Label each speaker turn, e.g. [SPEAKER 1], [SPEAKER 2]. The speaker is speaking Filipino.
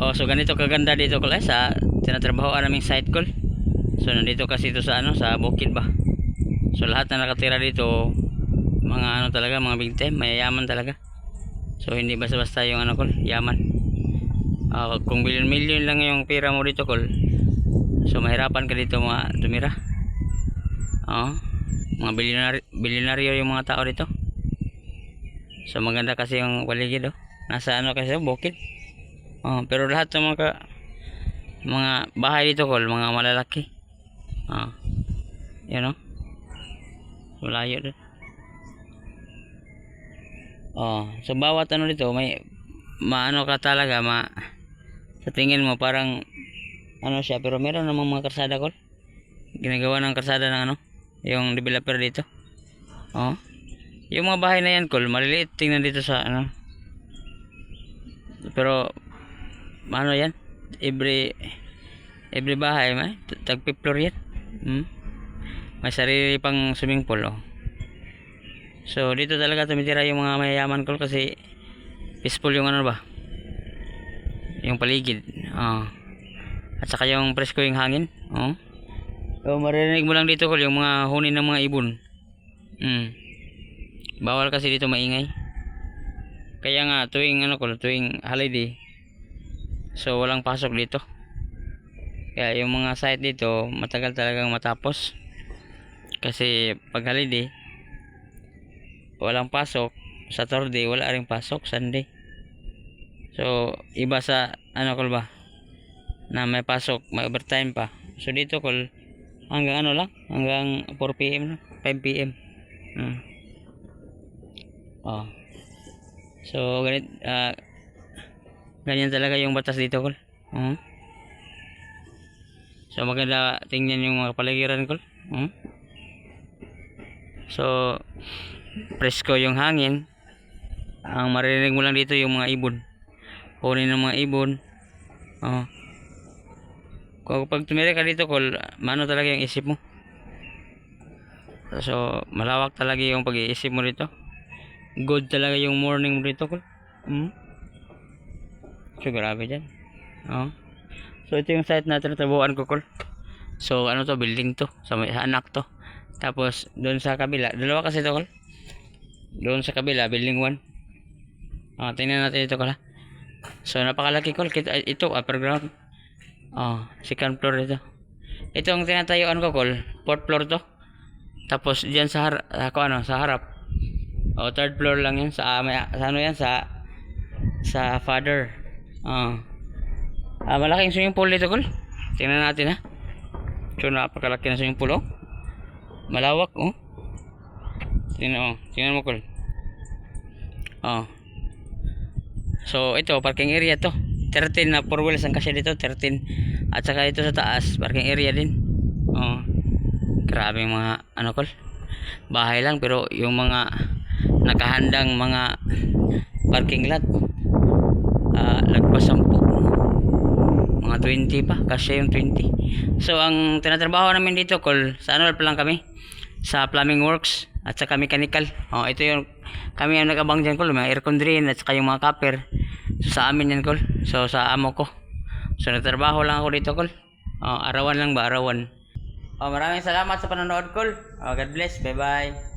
[SPEAKER 1] Oh, so ganito kaganda dito eh, sa tinatrabahoan naming site call. So nandito kasi ito sa ano, sa bukid ba. So lahat na nakatira dito mga ano talaga, mga big time, mayayaman talaga. So hindi basta-basta yung ano kol, yaman. Ah, kung bilyon-milyon lang yung pera mo dito kol. So mahirapan ka dito mga tumira. Oo. mga bilyonaryo, bilyonaryo yung mga tao dito. So maganda kasi yung paligid oh. Nasa ano kasi bukid. Oh, pero lahat ng mga mga bahay dito kol, mga malalaki. Ah. Yan oh. Malayo din. Oh, so bawat ano dito may maano ka talaga ma sa tingin mo parang ano siya pero meron namang mga karsada kol. Ginagawa ng karsada ng ano, yung developer dito. Oh. Yung mga bahay na yan kol, maliliit tingnan dito sa ano. Pero ano yan? Every every bahay may tagpi floor yan. Hmm? May sarili pang swimming pool oh. So dito talaga tumitira yung mga mayayaman ko kasi peaceful yung ano ba? Yung paligid. Oh. At saka yung presko yung hangin. Oh. So maririnig mo lang dito ko yung mga huni ng mga ibon. Hmm. Bawal kasi dito maingay. Kaya nga tuwing ano ko, tuwing holiday. So walang pasok dito. Kaya yung mga site dito matagal talagang matapos. Kasi pag holiday walang pasok. Saturday wala ring pasok, Sunday. So iba sa ano ko ba? Na may pasok, may overtime pa. So dito kol hanggang ano lang, hanggang 4 PM lang, 5 PM. Hmm. Oh. So ganit ah ganyan talaga yung batas dito kol. Hmm. So maganda tingnan yung mga paligiran kol. Hmm. So presko yung hangin. Ang maririnig mo lang dito yung mga ibon. Huni ng mga ibon. Oh. Kung pag tumira ka dito, kol, mano talaga yung isip mo. So, malawak talaga yung pag-iisip mo dito. Good talaga yung morning mo dito, kol. Hmm? So, grabe dyan. Oh. So, ito yung site na tinatabuhan ko, kol. So, ano to, building to. Sa, sa anak to. Tapos, doon sa kabila. Dalawa kasi to, kol. Doon sa kabila, building 1. Ah, tingnan natin ito, ha. So, napakalaki. Kita, ito, upper ground. Oh, second floor ito. Ito ang tinatayuan ko, kol. Fourth floor to. Tapos diyan sa har ako ano, sa harap. Oh, third floor lang 'yan sa, may, sa ano 'yan sa sa father. Oh. Ah, malaking swimming pool dito, kol. Tingnan natin ha. So, napakalaki na swimming pool, oh. Malawak, oh. Tingnan, oh. Tingnan mo, kol. Oh. So, ito, parking area to. 13 na four wheels ang kasya dito, 13. At saka ito sa taas, parking area din. Oh. Grabe mga ano kol. Bahay lang pero yung mga nakahandang mga parking lot ah lagpas 10. Mga 20 pa, kasya yung 20. So ang tinatrabaho namin dito kol, sa ano pa lang kami? Sa plumbing works at saka mechanical. Oh, ito yung kami ang nagabang diyan kol, mga aircon drain at saka yung mga copper. So, sa amin yan, Kol. So, sa amo ko. So, nagtrabaho lang ako dito, Kol. Oh, arawan lang ba? Arawan. Oh, maraming salamat sa panonood, Kol. Oh, God bless. Bye-bye.